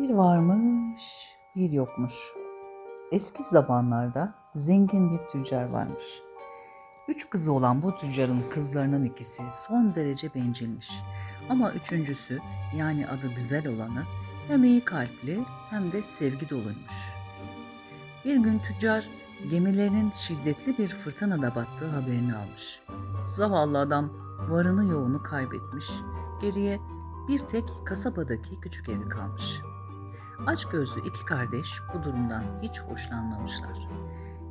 Bir varmış, bir yokmuş. Eski zamanlarda zengin bir tüccar varmış. Üç kızı olan bu tüccarın kızlarının ikisi son derece bencilmiş. Ama üçüncüsü yani adı güzel olanı hem iyi kalpli hem de sevgi doluymuş. Bir gün tüccar gemilerinin şiddetli bir fırtınada battığı haberini almış. Zavallı adam varını yoğunu kaybetmiş. Geriye bir tek kasabadaki küçük evi kalmış. Aç gözlü iki kardeş bu durumdan hiç hoşlanmamışlar.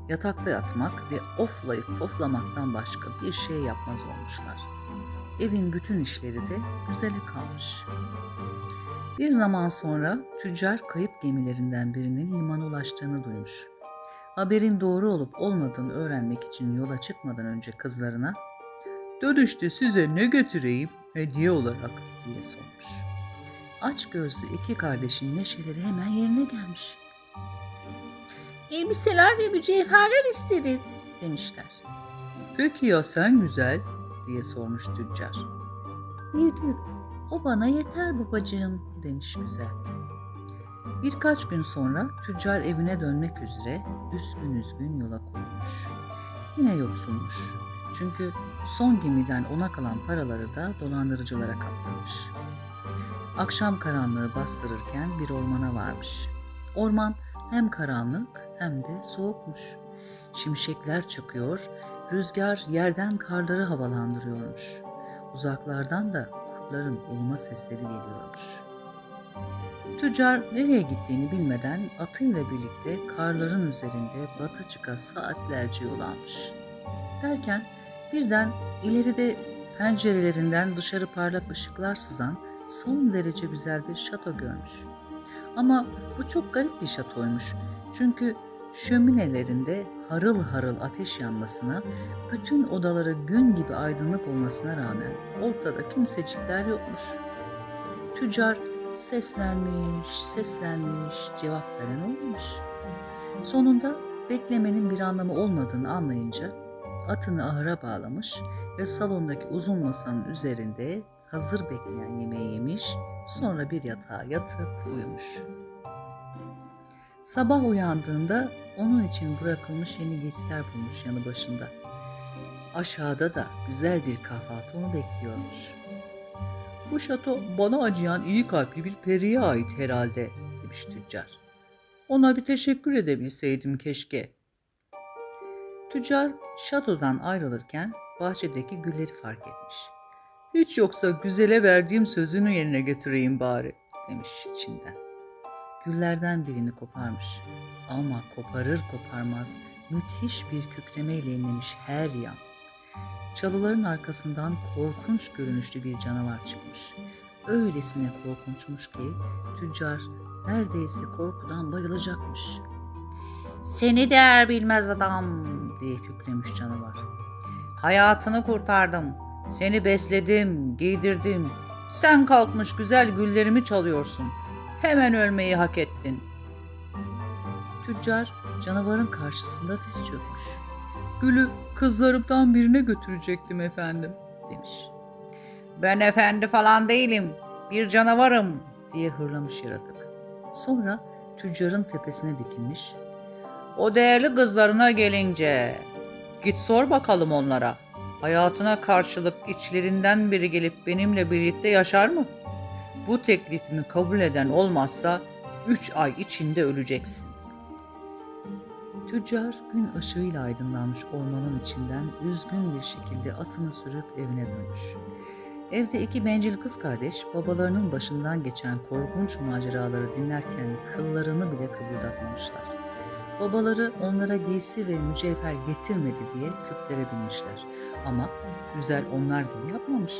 Yatakta yatmak ve oflayıp poflamaktan başka bir şey yapmaz olmuşlar. Evin bütün işleri de güzele kalmış. Bir zaman sonra tüccar kayıp gemilerinden birinin limana ulaştığını duymuş. Haberin doğru olup olmadığını öğrenmek için yola çıkmadan önce kızlarına Dönüşte size ne getireyim hediye olarak diye sormuş. Aç gözlü iki kardeşin neşeleri hemen yerine gelmiş. Elbiseler ve mücevherler isteriz demişler. Peki ya sen güzel diye sormuş tüccar. Virgül, o bana yeter babacığım demiş güzel. Birkaç gün sonra tüccar evine dönmek üzere üzgün üzgün yola koyulmuş. Yine yoksulmuş. Çünkü son gemiden ona kalan paraları da dolandırıcılara kaptırmış. Akşam karanlığı bastırırken bir ormana varmış. Orman hem karanlık hem de soğukmuş. Şimşekler çakıyor, rüzgar yerden karları havalandırıyormuş. Uzaklardan da kurtların uluma sesleri geliyormuş. Tüccar nereye gittiğini bilmeden atıyla birlikte karların üzerinde bata çıka saatlerce yol. Derken birden ileride pencerelerinden dışarı parlak ışıklar sızan son derece güzel bir şato görmüş. Ama bu çok garip bir şatoymuş. Çünkü şöminelerinde harıl harıl ateş yanmasına, bütün odaları gün gibi aydınlık olmasına rağmen ortada kimsecikler yokmuş. Tüccar seslenmiş, seslenmiş, cevap veren olmamış. Sonunda beklemenin bir anlamı olmadığını anlayınca atını ahıra bağlamış ve salondaki uzun masanın üzerinde hazır bekleyen yemeği yemiş, sonra bir yatağa yatıp uyumuş. Sabah uyandığında onun için bırakılmış yeni giysiler bulmuş yanı başında. Aşağıda da güzel bir kahvaltı onu bekliyormuş. Bu şato bana acıyan iyi kalpli bir periye ait herhalde demiş tüccar. Ona bir teşekkür edebilseydim keşke. Tüccar şatodan ayrılırken bahçedeki gülleri fark etmiş. Hiç yoksa güzele verdiğim sözünü yerine getireyim bari demiş içinden. Güllerden birini koparmış ama koparır koparmaz müthiş bir kükremeyle inlemiş her yan. Çalıların arkasından korkunç görünüşlü bir canavar çıkmış. Öylesine korkunçmuş ki tüccar neredeyse korkudan bayılacakmış. Seni değer bilmez adam. diye kükremiş canavar. Hayatını kurtardım. Seni besledim, giydirdim. Sen kalkmış güzel güllerimi çalıyorsun. Hemen ölmeyi hak ettin. Tüccar canavarın karşısında diz çökmüş. Gülü kızlarımdan birine götürecektim efendim demiş. Ben efendi falan değilim. Bir canavarım diye hırlamış yaratık. Sonra tüccarın tepesine dikilmiş. O değerli kızlarına gelince git sor bakalım onlara. Hayatına karşılık içlerinden biri gelip benimle birlikte yaşar mı? Bu teklifimi kabul eden olmazsa üç ay içinde öleceksin. Tüccar gün ışığıyla aydınlanmış ormanın içinden üzgün bir şekilde atını sürüp evine dönmüş. Evde iki bencil kız kardeş babalarının başından geçen korkunç maceraları dinlerken kıllarını bile kıpırdatmamışlar. Babaları onlara giysi ve mücevher getirmedi diye küplere binmişler. Ama güzel onlar gibi yapmamış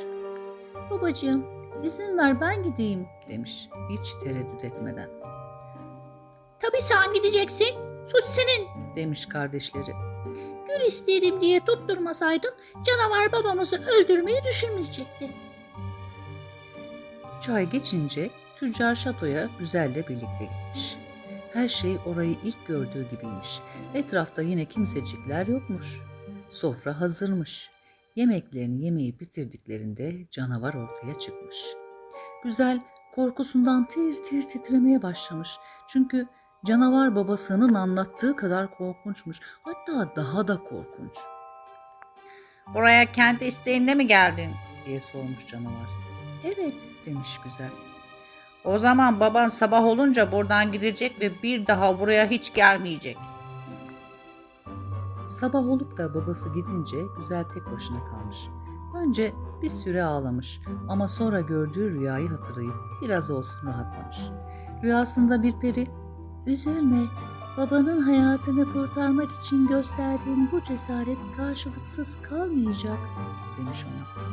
Babacığım, izin ver ben gideyim. demiş hiç tereddüt etmeden. Tabii sen gideceksin. Suç senin. Demiş kardeşleri. Gül isterim diye tutturmasaydın canavar babamızı öldürmeyi düşünmeyecekti. Üç ay geçince tüccar şatoya güzelle birlikte gitmiş. Her şey orayı ilk gördüğü gibiymiş. Etrafta yine kimsecikler yokmuş. Sofra hazırmış. Yemeklerini yemeyi bitirdiklerinde canavar ortaya çıkmış. Güzel korkusundan tir tir titremeye başlamış. Çünkü canavar babasının anlattığı kadar korkunçmuş. Hatta daha da korkunç. Buraya kendi isteğinle mi geldin? diye sormuş canavar. Evet, Demiş güzel. O zaman baban sabah olunca buradan gidecek ve bir daha buraya hiç gelmeyecek. Sabah olup da babası gidince güzel tek başına kalmış. Önce bir süre ağlamış ama sonra gördüğü rüyayı hatırlayıp biraz olsun rahatlamış. Rüyasında bir peri üzülme. Babanın hayatını kurtarmak için gösterdiğin bu cesaret karşılıksız kalmayacak. demiş ona.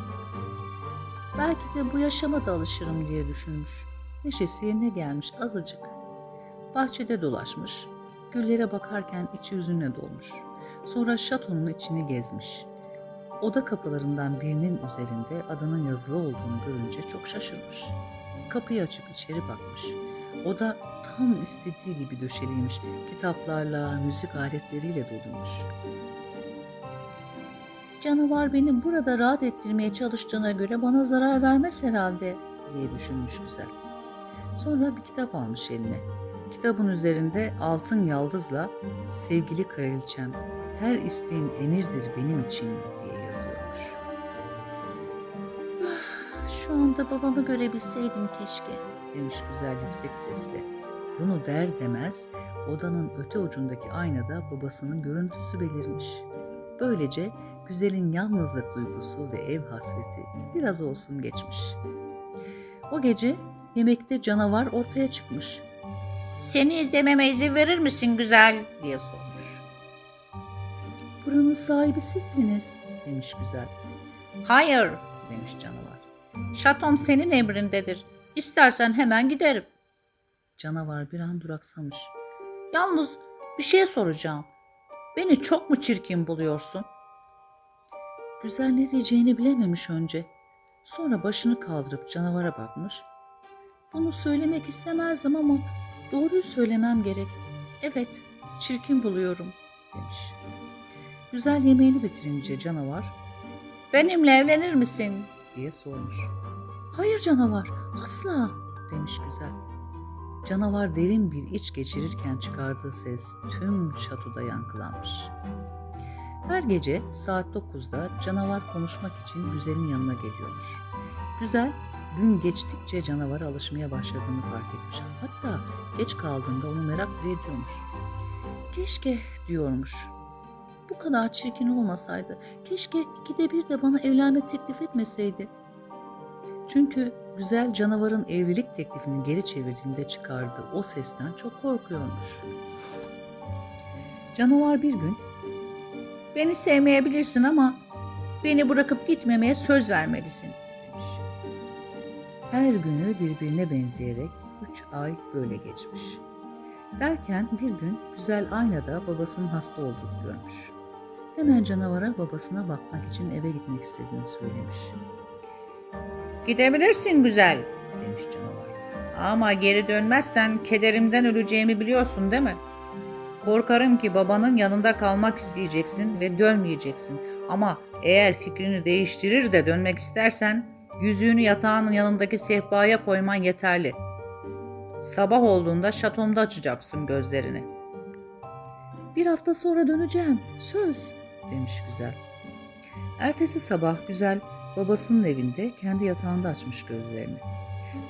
Belki de bu yaşama da alışırım diye düşünmüş. Neşesi yerine gelmiş azıcık. Bahçede dolaşmış. Güllere bakarken içi hüzünle dolmuş. Sonra şatonun içini gezmiş. Oda kapılarından birinin üzerinde adının yazılı olduğunu görünce çok şaşırmış. Kapıyı açıp içeri bakmış. Oda tam istediği gibi döşeliymiş. Kitaplarla, müzik aletleriyle doluymuş. Canavar beni burada rahat ettirmeye çalıştığına göre bana zarar vermez herhalde. diye düşünmüş güzel. Sonra bir kitap almış eline. Kitabın üzerinde altın yaldızla sevgili kraliçem her isteğin emirdir benim için diye yazıyormuş. Şu anda babamı görebilseydim keşke. Demiş güzel yüksek sesle. Bunu der demez odanın öte ucundaki aynada babasının görüntüsü belirmiş. Böylece güzelin yalnızlık duygusu ve ev hasreti biraz olsun geçmiş. O gece yemekte canavar ortaya çıkmış. Seni izlememe izin verir misin güzel? diye sormuş. Buranın sahibi sizsiniz demiş güzel. Hayır, demiş canavar. şatom senin emrindedir. İstersen hemen giderim. Canavar bir an duraksamış. Yalnız bir şey soracağım. Beni çok mu çirkin buluyorsun? Güzel ne diyeceğini bilememiş önce. Sonra başını kaldırıp canavara bakmış. Bunu söylemek istemezdim ama doğruyu söylemem gerek. Evet, çirkin buluyorum. demiş. Güzel yemeğini bitirince canavar Benimle evlenir misin? diye sormuş. Hayır canavar, asla. demiş güzel. Canavar derin bir iç geçirirken çıkardığı ses tüm şatoda yankılanmış. Her gece saat 9'da canavar konuşmak için Güzel'in yanına geliyormuş. Güzel gün geçtikçe canavara alışmaya başladığını fark etmiş. Hatta geç kaldığında onu merak bile ediyormuş. Keşke Diyormuş. bu kadar çirkin olmasaydı. Keşke ikide bir de bana evlenme teklif etmeseydi. Çünkü güzel canavarın evlilik teklifini geri çevirdiğinde çıkardığı o sesten çok korkuyormuş. Canavar bir gün Beni sevmeyebilirsin ama beni bırakıp gitmemeye söz vermelisin. Her günü birbirine benzeyerek üç ay böyle geçmiş. Derken bir gün güzel aynada babasının hasta olduğunu görmüş. Hemen canavara babasına bakmak için eve gitmek istediğini söylemiş. Gidebilirsin güzel. Demiş canavar. Ama geri dönmezsen kederimden öleceğimi biliyorsun değil mi? Korkarım ki babanın yanında kalmak isteyeceksin ve dönmeyeceksin. Ama eğer fikrini değiştirir de dönmek istersen yüzüğünü yatağının yanındaki sehpaya koyman yeterli. Sabah olduğunda şatomda açacaksın gözlerini. Bir hafta sonra döneceğim. Söz. demiş güzel. Ertesi sabah güzel babasının evinde kendi yatağında açmış gözlerini.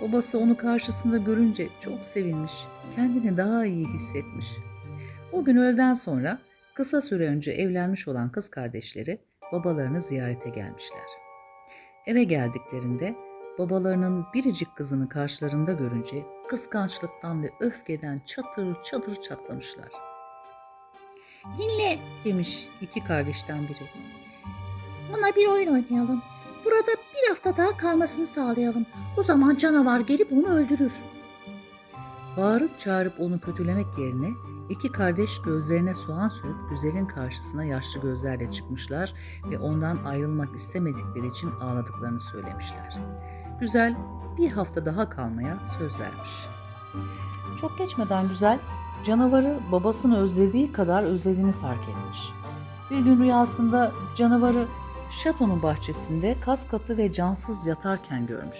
Babası onu karşısında görünce çok sevinmiş, kendini daha iyi hissetmiş. O gün öğleden sonra kısa süre önce evlenmiş olan kız kardeşleri babalarını ziyarete gelmişler. Eve geldiklerinde babalarının biricik kızını karşılarında görünce kıskançlıktan ve öfkeden çatır çatır çatlamışlar. Dinle. Demiş iki kardeşten biri. Buna bir oyun oynayalım. Burada bir hafta daha kalmasını sağlayalım. O zaman canavar gelip onu öldürür. Bağırıp çağırıp onu kötülemek yerine iki kardeş gözlerine soğan sürüp güzelin karşısına yaşlı gözlerle çıkmışlar ve ondan ayrılmak istemedikleri için ağladıklarını söylemişler. Güzel bir hafta daha kalmaya söz vermiş. Çok geçmeden Güzel canavarı babasını özlediği kadar özlediğini fark etmiş. Bir gün rüyasında canavarı şatonun bahçesinde kas katı ve cansız yatarken görmüş.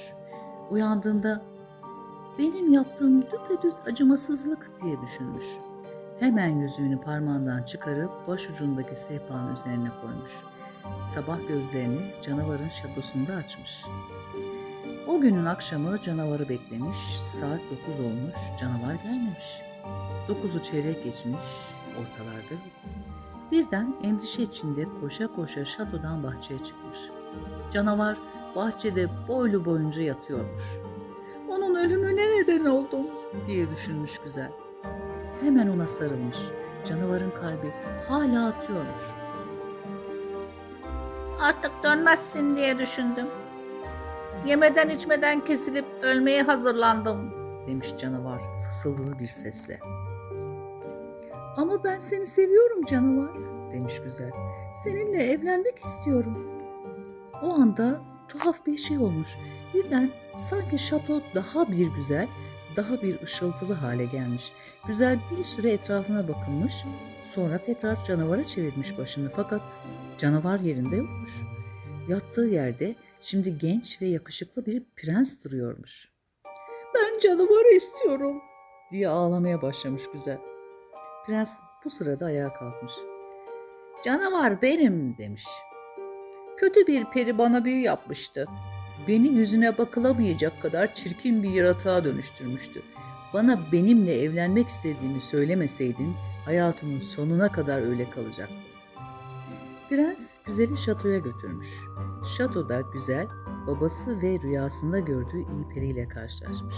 Uyandığında benim yaptığım düpedüz acımasızlık diye düşünmüş. Hemen yüzüğünü parmağından çıkarıp başucundaki sehpanın üzerine koymuş. Sabah gözlerini canavarın şatosunda açmış. O günün akşamı canavarı beklemiş, saat 9 olmuş, canavar gelmemiş. 9'u çeyrek geçmiş, ortalarda. Birden endişe içinde koşa koşa şatodan bahçeye çıkmış. Canavar bahçede boylu boyunca yatıyormuş. Onun ölümüne neden oldum diye düşünmüş güzel. Hemen ona sarılmış. Canavarın kalbi hala atıyormuş. Artık dönmezsin diye düşündüm. Yemeden içmeden kesilip ölmeye hazırlandım. demiş canavar fısıldılı bir sesle. Ama ben seni seviyorum canavar demiş güzel. Seninle evlenmek istiyorum. O anda tuhaf bir şey olmuş. Birden sanki şato daha bir güzel, daha bir ışıltılı hale gelmiş. Güzel bir süre etrafına bakınmış, sonra tekrar canavara çevirmiş başını fakat canavar yerinde yokmuş. Yattığı yerde şimdi genç ve yakışıklı bir prens duruyormuş. Ben canavarı istiyorum diye ağlamaya başlamış güzel. Prens bu sırada ayağa kalkmış. Canavar benim demiş. Kötü bir peri bana büyü yapmıştı. Beni yüzüne bakılamayacak kadar çirkin bir yaratığa dönüştürmüştü. Bana benimle evlenmek istediğini söylemeseydin hayatımın sonuna kadar öyle kalacaktı. Prens güzeli şatoya götürmüş. Şatoda güzel babası ve rüyasında gördüğü iyi periyle karşılaşmış.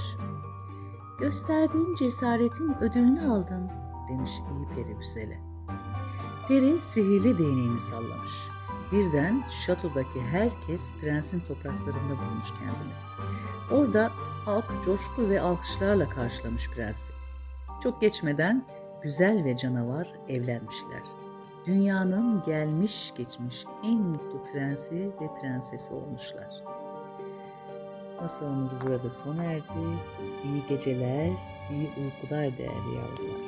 Gösterdiğin cesaretin ödülünü aldın demiş iyi peri güzele. Peri sihirli değneğini sallamış. Birden şatodaki herkes prensin topraklarında bulmuş kendini. Orada halk coşku ve alkışlarla karşılamış prensi. Çok geçmeden güzel ve canavar evlenmişler. Dünyanın gelmiş geçmiş en mutlu prensi ve prensesi olmuşlar. Masalımız burada sona erdi. İyi geceler, iyi uykular değerli yavrular.